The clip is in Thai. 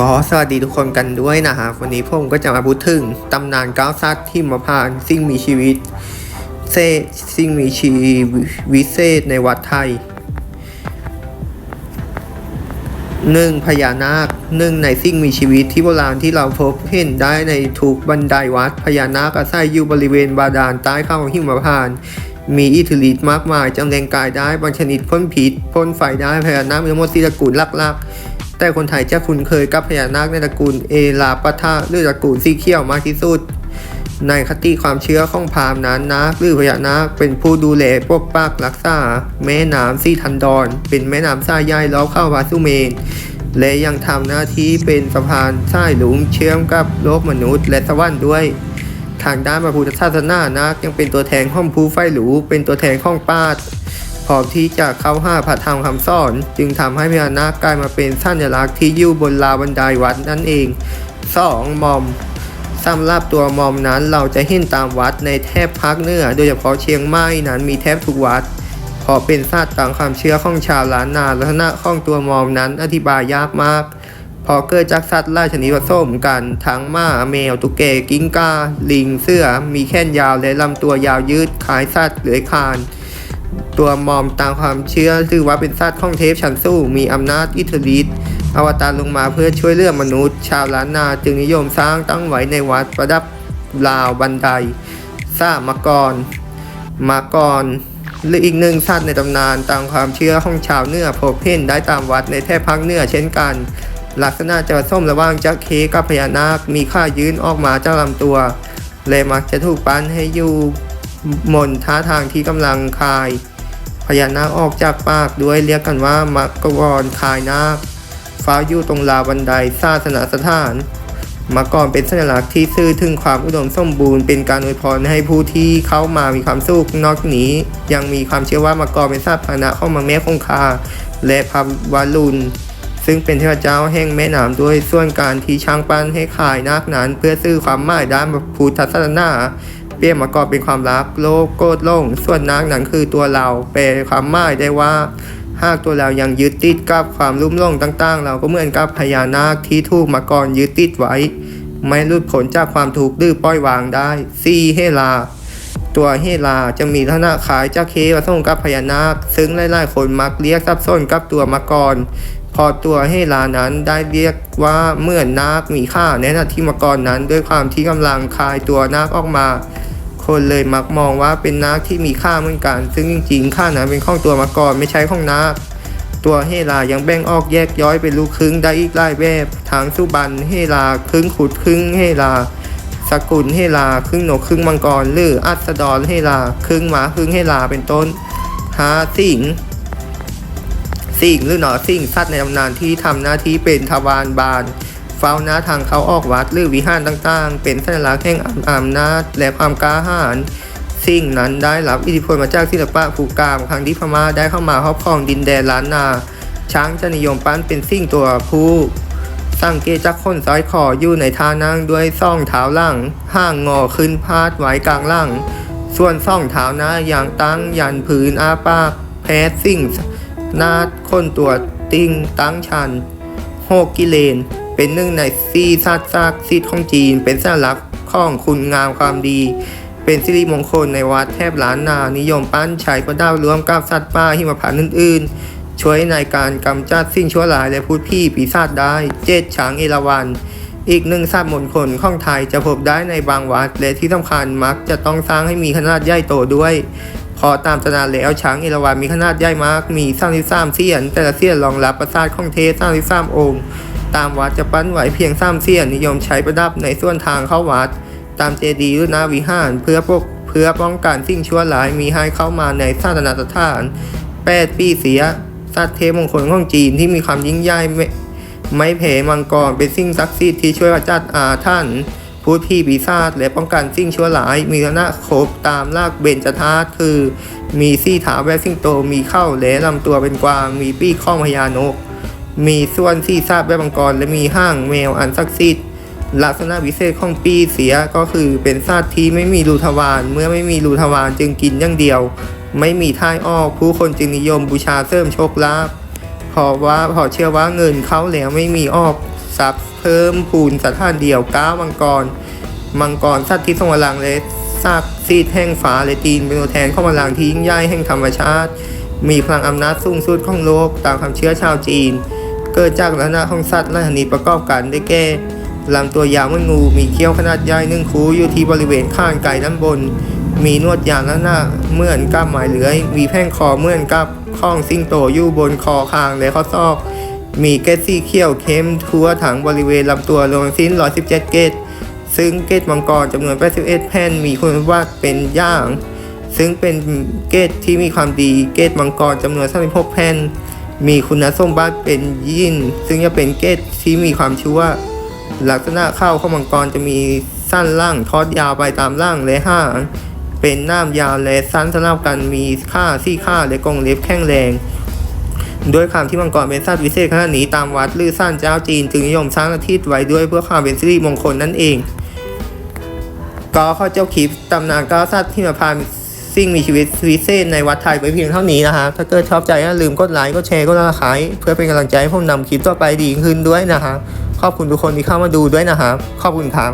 ก็สวัสดีทุกคนกันด้วยนะครับวันนี้ผมก็จะมาพูดถึงตำนานก้าวซัดที่มาผ่านสิ่งมีชีวิตเซสิ่งมีชีวิตเศษในวัดไทยหนึ่งพญานาคหนึ่งในสิ่งมีชีวิตที่โบราณที่เราพบเห็นได้ในทุกบันไดวัดพญานาคอาศัยอยู่บริเวณบาดาลใต้ข้างหิมพานต์มีอิทธิฤทธิ์มากมายจำแรงกายได้บางชนิดพ่นพิษพ่นไฟได้พญานาคมีทั้งหมดสี่ตระกูลหลักๆ แต่คนไทยจะคุ้นเคยกับพญานาคในตระกูลเอลาปะทะหรือตระกูลสีเขียวมากที่สุด ในคติความเชื่อของพราหมณ์นั้นนาคหรือพญานาคเป็นผู้ดูแลปกปักรักษา แม่น้ำซีทันดอน เป็นแม่น้ำสายใหญ่ล้อมเข้าวัดสุเมนและยังทำหน้าที่เป็นสะพานสายหลุมเชื่อมกับโลกมนุษย์และสวรรค์ด้วย ทางด้านพระพุทธศาสนานาคยังเป็นตัวแทนของภูไฟหรูเป็นตัวแทนของปาด ร้อมที่จะเข้าห้าพระธรรมคำสอน จึงทำให้พญานาคกลายมาเป็นสัญลักษณ์ที่อยู่บนราวบันไดวัดนั่นเอง 2. มอมสำหรับตัวมอมนั้นเราจะเห็นตามวัดในแทบภาคเหนือโดยเฉพาะเชียงใหม่นั้นมีแทบทุกวัดเพราะเป็นศาสตร์ตามความเชื่อของชาวล้านนาลักษณะของตัวมอมนั้นอธิบายยากมาก พอเกิดจากสัตว์หลาชนิดผสมกันทั้งม้าแมวตุกแกกิ้งกาลิงเสือมีแขนยาวและลำตัวยาวยืดคล้ายสัตว์เลื้อยคลาน ตัวมอมตามความเชื่อถือว่าเป็นสัตว์ของเทพชันสูงมีอำนาจอิทธิฤทธิ์อวตารลงมาเพื่อช่วยเหลือมนุษย์ ชาวล้านนาจึงนิยมสร้างตั้งไว้ในวัดประดับราวบันไดสร้ามากรมากรหรืออีกหนึ่งสัตว์ในตำนานตามความเชื่อของชาวเนื้อพบเห็นได้ตามวัดในแทบภาคเนื้อเช่นกัน ลักษณะจะผสมระว่างจักเคกับพญานาคมีข้ายืนออกมาจากลำตัวและมักจะถูกปั้นให้อยู่ มนท่าทางที่กำลังคาย พญานาคออกจากปากด้วยเรียกกันว่ามักกวรคายนาค ฟ้าอยู่ตรงราวบันไดศาสนาสถานมาก่อนเป็นสัญลักษณ์ที่ซื่อถึงความอุดมสมบูรณ์เป็นการอวยพรให้ผู้ที่เข้ามามีความสุขนอกนี้ ยังมีความเชื่อว่ามาก่อนเป็นสัตว์พานะเข้ามาแม่คงคา และพระวารุณซึ่งเป็นเทพเจ้าแห่งแม่น้ำด้วยส่วนการที่ช่างปั้นให้ขายนาคนั้น เพื่อซื้อความหมายด้านพุทธศาสนา เปรียมากอบเป็นความรักโลภโกรธหลง ส่วนนาคนั้นคือตัวเราแปลความหมายได้ว่า หากตัวเรายังยึดติดกับความลุ่มหลงต่าง ๆ เราก็เหมือนกับพญานาคที่ถูกมาก่อนยึดติดไว้ ไม่หลุดพ้นจากความถูกดื้อปล่อยวางได้ซีเฮลา ตัวเฮลาจะมีลักษณะคล้ายเจ้าเคผสมกับพญานาค ซึ่งหลายๆคนมักเรียกสับสนกับตัวมาก่อนพอตัวเฮลานั้นได้เรียกว่าเหมือนนาคมีค่าในขณะที่มก่อนนั้น ด้วยความที่กำลังคลายตัวนาคออกมา คนเลยมักมองว่าเป็นนาคที่มีค่าเหมือนกัน ซึ่งจริงๆค่านั้นเป็นข้องตัวมาก่อนไม่ใช่ข้องนาคตัวเฮลายังแบ่งออกแยกย้อยเป็นลูกครึ่งได้อีกหลายแบบทางสุบันเฮลาครึ่งขุดครึ่งเฮลาสกุลเฮลาครึ่งนกครึ่งมังกร หรืออัสดรเฮลาครึ่งหมาครึ่งเฮลาเป็นต้นหาสิงสิงหรือหนอสิงสัตว์ในตำนานที่ทำหน้าที่เป็นทวารบาล เฝ้าหน้าทางเขาออกวัดหรือวิหารต่างๆ เป็นสัญลักษณ์แห่งอำนาจและความกล้าหาญสิ่งนั้นได้รับอิทธิพลมาจากศิลปะภูกามครั้งที่พม่าได้เข้ามาครอบครองดินแดนล้านนา ช้างจะนิยมปั้นเป็นสิ่งตัวผู้ สังเกตจากคนซ้อยคออยู่ในท่านั่งด้วยซ่องเท้าหลังห่างงอขึ้นพาดไว้กลางหลังส่วนซ่องเท้าหน้าอย่างตั้งยันพื้นอาปาก แพ้สิ่งนาดคนตัวติ้งตั้งชันโฮกิเลน เป็นหนึ่งในซีซัดซากซีดของจีน เป็นสัญลักษณ์ของคุณงามความดี เป็นสิริมงคลในวัดแทบล้านนา นิยมปั้นใช้ประดับรวมกับสัตว์ป่าหิมพานต์อื่น ๆ ช่วยในการกำจัดสิ่งชั่วร้ายและพูดผีปีศาจได้เจ็ดช้างเอราวัณอีกหนึ่งสัตว์มงคลของไทยจะพบได้ในบางวัด และที่สำคัญมักจะต้องสร้างให้มีขนาดใหญ่โตด้วยพอตามตำนานแล้วช้างเอราวัณมีขนาดใหญ่มาก มี33เสียน แต่ละเสียนรองรับประสาทของเทพ33องค์ ตามวัดจะปั้นไหวเพียง3เสียนนิยมใช้ประดับในส่วนทางเข้าวัด ตามเจดีย์หรือหนาวิหาร เพื่อปกเพื่อป้องกันสิ่งชั่วร้ายมีให้เข้ามาในศาสนสถาน8ปีเสียสัตว์เทพมงคลของจีนที่มีความยิ่งใหญ่ไม่ไม่แผ่มังกรเป็นสิ่งศักดิ์สิทธิ์ที่ช่วยขจัดอาท่านพูดผีปีศาจและป้องกันสิ่งชั่วร้าย มีลักษณะครบตามรากเบญจธาตุคือ มีซี่ถาแววสิงโตมีเข้าและลำตัวเป็นกวาง มีปีกข้องพญานก มีส่วนที่ทราบแบบมังกร และมีห้างแมวอันศักดิ์สิทธิ์ลักษณะพิเศษของปีเสียก็คือเป็นสัตว์ที่ไม่มีรูทวารเมื่อไม่มีรูทวารจึงกินอย่างเดียว ไม่มีท่ายออกผู้คนจึงนิยมบูชาเสริมโชคลาภเพราะว่าเพอเชื่อว่าเงินเขาแล้วไม่มีออกทรัพย์เพิ่มพูนสถานเดียวก้าวมังกร มังกรสัตว์ที่ทรงพลังและซากซีดแห่งฟ้าและตีนเป็นตัวแทนของพลังที่ยิ่งใหญ่แห่งธรรมชาติ มีพลังอำนาจสูงสุดของโลกตามความเชื่อชาวจีน เกิดจากลักษณะของสัตว์และชนิดประกอบกันได้แก่ลำตัวยาวเหมือนงูมีเขี้ยวขนาดใหญ่หนึ่งคูอยู่ที่บริเวณข้างไก่ด้านบน มีนวดยาวลักษณะเหมือนกับหมายเลื้อย มีแพ่งคอเหมือนกับข้องสิงโตอยู่บนคอคางและข้อศอก มีเกล็ดสีเขียวเข้มทั่วทั้งบริเวณลำตัวรวมสิ้น 117 เกล็ดซึ่งเกตมังกรจำนวน 81 แผ่นมีคุณสมบัติเป็นย่าง ซึ่งเป็นเกตที่มีความดีเกตมังกรจำนวน 36 แผ่น มีคุณสมบัติเป็นยินซึ่งจะเป็นเกตที่มีความชั่วลักษณะเข้าของมังกรจะมีสั้นล่างทอดยาวไปตามล่างและห้าง เป็นน้ำยาวและสั้นสลับกันมีค่าซี่ค่าและกรงเล็บแข็งแรงด้วยความที่มังกรเป็นสัตว์วิเศษขนาดนี้ตามวัดหรือสั้นเจ้าจีนจึงนิยมสร้างอาทิตย์ไว้ด้วยเพื่อความเป็นสิริมงคลนั่นเอง ก็ข้อเจ้าคลิปตำนานก้าสัตว์ที่มาพาน สิ่งมีชีวิตวิเศษในวัดไทยไปเพียงเท่านี้นะฮะ ถ้าเกิดชอบใจอย่าลืมกดไลค์กดแชร์กดติดตามเพื่อเป็นกำลังใจให้ผมนำคลิปต่อไปดีขึ้นด้วยนะฮะ ขอบคุณทุกคนที่เข้ามาดูด้วยนะครับ ขอบคุณครับ